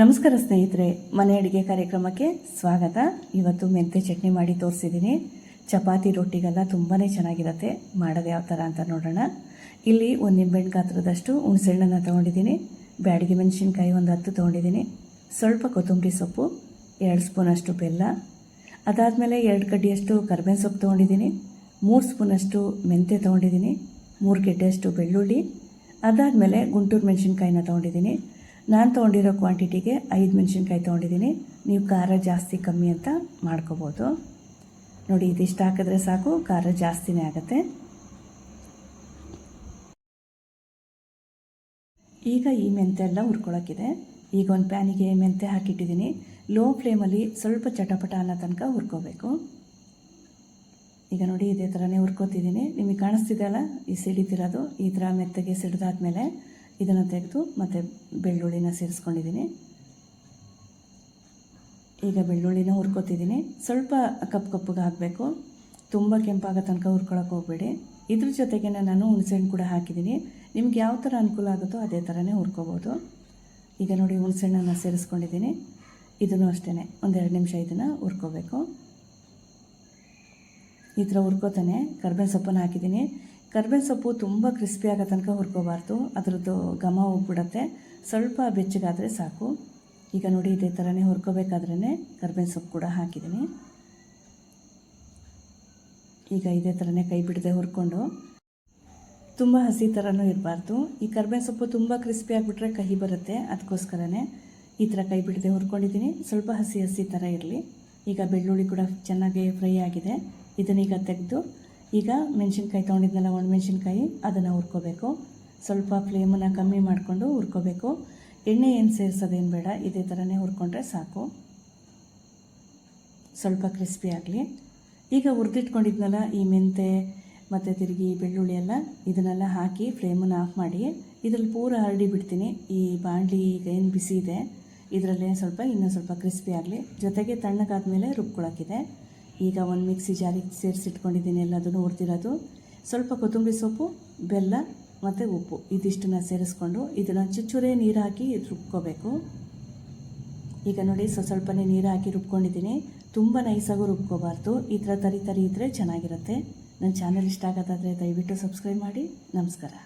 ನಮಸ್ಕಾರ ಸ್ನೇಹಿತರೆ, ಮನೆ ಅಡುಗೆ ಕಾರ್ಯಕ್ರಮಕ್ಕೆ ಸ್ವಾಗತ. ಇವತ್ತು ಮೆಂತೆ ಚಟ್ನಿ ಮಾಡಿ ತೋರಿಸಿದ್ದೀನಿ. ಚಪಾತಿ ರೊಟ್ಟಿಗೆಲ್ಲ ತುಂಬಾ ಚೆನ್ನಾಗಿರುತ್ತೆ. ಮಾಡೋದು ಯಾವ ಥರ ಅಂತ ನೋಡೋಣ. ಇಲ್ಲಿ ಒಂದು ನಿಂಬೆಹಣ್ಣು ಗಾತ್ರದಷ್ಟು ಹುಣಸೆಹಣ್ಣನ್ನು ತೊಗೊಂಡಿದ್ದೀನಿ. ಬ್ಯಾಡಿಗೆ ಮೆಣಸಿನ್ಕಾಯಿ ಒಂದು ಹತ್ತು ತೊಗೊಂಡಿದ್ದೀನಿ. ಸ್ವಲ್ಪ ಕೊತ್ತಂಬರಿ ಸೊಪ್ಪು, ಎರಡು ಸ್ಪೂನಷ್ಟು ಬೆಲ್ಲ. ಅದಾದಮೇಲೆ ಎರಡು ಕಡ್ಡಿಯಷ್ಟು ಕರ್ಬೇವಿನ ಸೊಪ್ಪು ತೊಗೊಂಡಿದ್ದೀನಿ. ಮೂರು ಸ್ಪೂನಷ್ಟು ಮೆಂತೆ ತೊಗೊಂಡಿದ್ದೀನಿ. ಮೂರು ಗೆಡ್ಡೆಯಷ್ಟು ಬೆಳ್ಳುಳ್ಳಿ. ಅದಾದಮೇಲೆ ಗುಂಟೂರು ಮೆಣಸಿನ್ಕಾಯಿನ ತೊಗೊಂಡಿದ್ದೀನಿ. ನಾನು ತೊಗೊಂಡಿರೋ ಕ್ವಾಂಟಿಟಿಗೆ ಐದು ಮೆಣಸಿನ್ಕಾಯಿ ತೊಗೊಂಡಿದ್ದೀನಿ. ನೀವು ಖಾರ ಜಾಸ್ತಿ ಕಮ್ಮಿ ಅಂತ ಮಾಡ್ಕೋಬೋದು. ನೋಡಿ, ಇದಿಷ್ಟು ಹಾಕಿದ್ರೆ ಸಾಕು, ಖಾರ ಜಾಸ್ತಿನೇ ಆಗುತ್ತೆ. ಈಗ ಈ ಮೆಂತೆ ಎಲ್ಲ ಹುರ್ಕೊಳಕ್ಕಿದೆ. ಈಗ ಒಂದು ಪ್ಯಾನಿಗೆ ಮೆಂತೆ ಹಾಕಿಟ್ಟಿದ್ದೀನಿ. ಲೋ ಫ್ಲೇಮಲ್ಲಿ ಸ್ವಲ್ಪ ಚಟಪಟ ಅನ್ನೋ ತನಕ ಹುರ್ಕೋಬೇಕು. ಈಗ ನೋಡಿ, ಇದೇ ಥರನೇ ಹುರ್ಕೋತಿದ್ದೀನಿ. ನಿಮಗೆ ಕಾಣಿಸ್ತಿದೆಯಲ್ಲ ಈ ಸಿಡಿತಿರೋದು, ಈ ಥರ ಮೆತ್ತಗೆ ಸಿಡಿದಾದ್ಮೇಲೆ. ಇದನ್ನು ತೆಗೆದು ಮತ್ತು ಬೆಳ್ಳುಳ್ಳಿನ ಸೇರಿಸ್ಕೊಂಡಿದ್ದೀನಿ. ಈಗ ಬೆಳ್ಳುಳ್ಳಿನ ಹುರ್ಕೋತಿದ್ದೀನಿ. ಸ್ವಲ್ಪ ಕಪ್ಪು ಕಪ್ಪಗೆ ಹಾಕಬೇಕು. ತುಂಬ ಕೆಂಪಾಗೋ ತನಕ ಹುರ್ಕೊಳಕ್ಕೆ ಹೋಗಬೇಡಿ. ಇದ್ರ ಜೊತೆಗೆ ನಾನು ಹುಣಸೆಹಣ್ಣು ಕೂಡ ಹಾಕಿದ್ದೀನಿ. ನಿಮ್ಗೆ ಯಾವ ಥರ ಅನುಕೂಲ ಆಗುತ್ತೋ ಅದೇ ಥರನೇ ಹುರ್ಕೋಬೋದು. ಈಗ ನೋಡಿ ಹುಣಸೆಹಣ್ಣನ್ನು ಸೇರಿಸ್ಕೊಂಡಿದ್ದೀನಿ. ಇದನ್ನು ಅಷ್ಟೇ ಒಂದೆರಡು ನಿಮಿಷ ಇದನ್ನು ಹುರ್ಕೋಬೇಕು. ಈ ಥರ ಹುರ್ಕೋತಾನೆ ಕರ್ಬೇವಿನ ಸೊಪ್ಪನ್ನು ಹಾಕಿದ್ದೀನಿ. ಕರ್ಬೇವಿನ ಸೊಪ್ಪು ತುಂಬ ಕ್ರಿಸ್ಪಿ ಆಗೋ ತನಕ ಹುರ್ಕೋಬಾರ್ದು. ಅದರದ್ದು ಘಮ ಹೋಗ್ಬಿಡತ್ತೆ. ಸ್ವಲ್ಪ ಬೆಚ್ಚಗಾದರೆ ಸಾಕು. ಈಗ ನೋಡಿ ಇದೇ ಥರನೇ ಹುರ್ಕೋಬೇಕಾದ್ರೇ ಕರ್ಬೇವಿನ ಸೊಪ್ಪು ಕೂಡ ಹಾಕಿದ್ದೀನಿ. ಈಗ ಇದೇ ಥರನೇ ಕೈ ಬಿಡದೆ ಹುರ್ಕೊಂಡು. ತುಂಬ ಹಸಿ ಥರನೂ ಇರಬಾರ್ದು. ಈ ಕರ್ಬೇವಿನ ಸೊಪ್ಪು ತುಂಬ ಕ್ರಿಸ್ಪಿ ಆಗಿಬಿಟ್ರೆ ಕಹಿ ಬರುತ್ತೆ. ಅದಕ್ಕೋಸ್ಕರನೇ ಈ ಥರ ಕೈ ಬಿಡದೆ ಹುರ್ಕೊಂಡಿದ್ದೀನಿ. ಸ್ವಲ್ಪ ಹಸಿ ಹಸಿ ಥರ ಇರಲಿ. ಈಗ ಬೆಳ್ಳುಳ್ಳಿ ಕೂಡ ಚೆನ್ನಾಗಿ ಫ್ರೈ ಆಗಿದೆ. ಇದನ್ನೀಗ ತೆಗೆದು ಈಗ ಮೆಣಸಿನ್ಕಾಯಿ ತೊಗೊಂಡಿದ್ನಲ್ಲ ಒಣಮೆಣ್ಸಿನ್ಕಾಯಿ ಅದನ್ನು ಹುರ್ಕೋಬೇಕು. ಸ್ವಲ್ಪ ಫ್ಲೇಮನ್ನು ಕಮ್ಮಿ ಮಾಡಿಕೊಂಡು ಹುರ್ಕೋಬೇಕು. ಎಣ್ಣೆ ಏನು ಸೇರಿಸೋದೇನು ಬೇಡ, ಇದೇ ಥರನೇ ಹುರ್ಕೊಂಡ್ರೆ ಸಾಕು. ಸ್ವಲ್ಪ ಕ್ರಿಸ್ಪಿ ಆಗಲಿ. ಈಗ ಹುರಿದಿಟ್ಕೊಂಡಿದ್ನಲ್ಲ, ಈ ಮೆಂತೆ ಮತ್ತು ತಿರುಗಿ ಬೆಳ್ಳುಳ್ಳಿ ಎಲ್ಲ, ಇದನ್ನೆಲ್ಲ ಹಾಕಿ ಫ್ಲೇಮನ್ನು ಆಫ್ ಮಾಡಿ, ಇದರಲ್ಲಿ ಪೂರ ಹರಡಿ ಬಿಡ್ತೀನಿ. ಈ ಬಾಣಲಿ ಈಗ ಏನು ಬಿಸಿ ಇದೆ ಇದರಲ್ಲೇ ಸ್ವಲ್ಪ, ಇನ್ನೂ ಸ್ವಲ್ಪ ಕ್ರಿಸ್ಪಿ ಆಗಲಿ. ಜೊತೆಗೆ ತಣ್ಣಗಾದ ಮೇಲೆ ರುಬ್ಕೊಳಕ್ಕಿದೆ ಈಗ ಒಂದು ಮಿಕ್ಸಿ ಜಾರಿಗೆ ಸೇರಿಸಿಟ್ಕೊಂಡಿದ್ದೀನಿ ಎಲ್ಲದನ್ನು ಹುರಿದಿರೋದು ಸ್ವಲ್ಪ ಕೊತ್ತಂಬರಿ ಸೊಪ್ಪು, ಬೆಲ್ಲ ಮತ್ತು ಉಪ್ಪು. ಇದಿಷ್ಟನ್ನು ಸೇರಿಸ್ಕೊಂಡು ಇದನ್ನು ಚುಚ್ಚುರೇ ನೀರು ಹಾಕಿ ರುಬ್ಕೋಬೇಕು. ಈಗ ನೋಡಿ ಸ್ವಲ್ಪ ಸ್ವಲ್ಪನೇ ನೀರು ಹಾಕಿ ರುಬ್ಕೊಂಡಿದ್ದೀನಿ. ತುಂಬ ನೈಸಾಗೂ ರುಬ್ಕೋಬಾರ್ದು. ಈ ಥರ ತರಿ ತರಿ ಇದ್ದರೆ ಚೆನ್ನಾಗಿರುತ್ತೆ. ನನ್ನ ಚಾನಲ್ ಇಷ್ಟ ಆಗೋದಾದರೆ ದಯವಿಟ್ಟು ಸಬ್ಸ್ಕ್ರೈಬ್ ಮಾಡಿ. ನಮಸ್ಕಾರ.